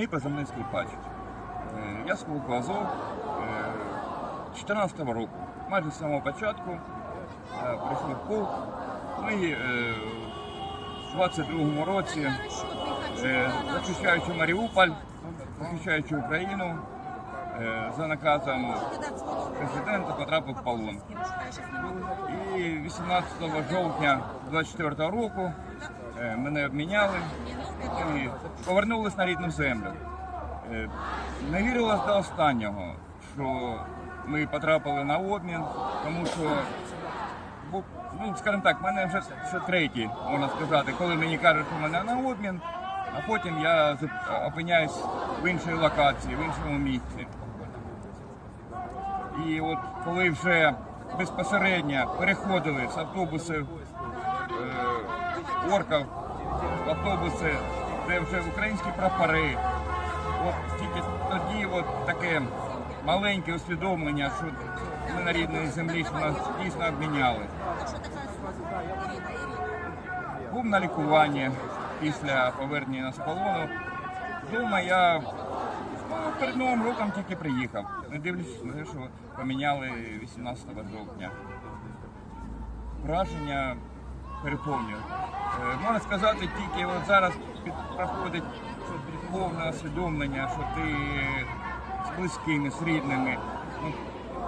Мій позивний скрипач. Е, Я з полку Азов 14 року. Майже з самого початку е, прийшли в полк. Ми е, в 22-му році, е, захищаючи Маріуполь, захищаючи Україну, е, за наказом президента потрапив в полон. І 18 жовтня 24 року е, мене обміняли і повернулись на рідну землю. Е, Не вірилось до останнього, що ми потрапили на обмін, тому що ну, скажімо так, в мене вже ще третій, можна сказати, коли мені кажуть, що мене на обмін, а потім я опиняюсь в іншій локації, в іншому місці. І от коли вже безпосередньо переходили з автобусів е, орків автобуси, де вже українські прапори, от тільки тоді от таке маленьке усвідомлення, що ми на рідній землі, що нас дійсно обміняли. Був на лікуванні після повернення з полону. Дома я ну, перед Новим роком тільки приїхав. Не дивлячись на те, що поміняли 18 жовтня. Враження переповнює. Е, Можна сказати, тільки от зараз проходить повне усвідомлення, що ти з близькими, з рідними. Ну,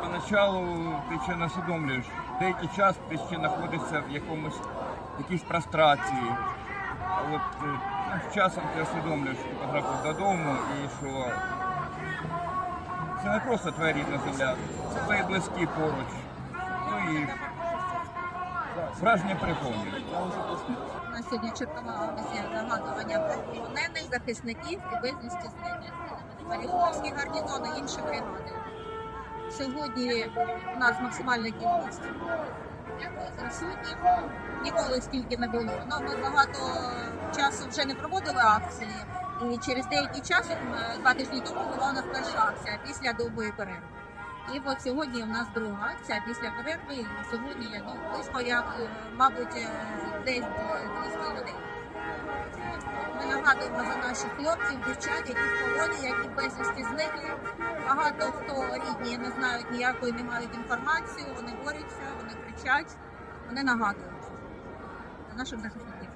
поначалу ти ще не усвідомлюєш. Деякий час ти ще знаходишся в якомусь якійсь прострації. От е, ну, з часом ти усвідомлюєш, що потрапив додому і що це не просто твоя рідна земля, це твої близькі поруч. Ну і враження переповнює. У нас сьогодні чергова акція нагадування про полонених захисників і безвісті зниклих. Маріупольський гарнізон і інші бригади. Сьогодні у нас максимальна кількість присутніх. Ніколи стільки не було. Ну, ми багато часу вже не проводили акції. І через деякий час, е, два тижні тому, була у нас перша акція після довгої перерви. І от сьогодні у нас друга акція після перерви. Сьогодні я ну, близько, я, е, мабуть, е, десь 200 людей. Ми нагадуємо за наших хлопців, дівчат, які в полоні, які безвісті зникли. Багато хто рідні не знають ніякої, не мають інформації, вони борються, вони кричать, вони нагадують наших захисників.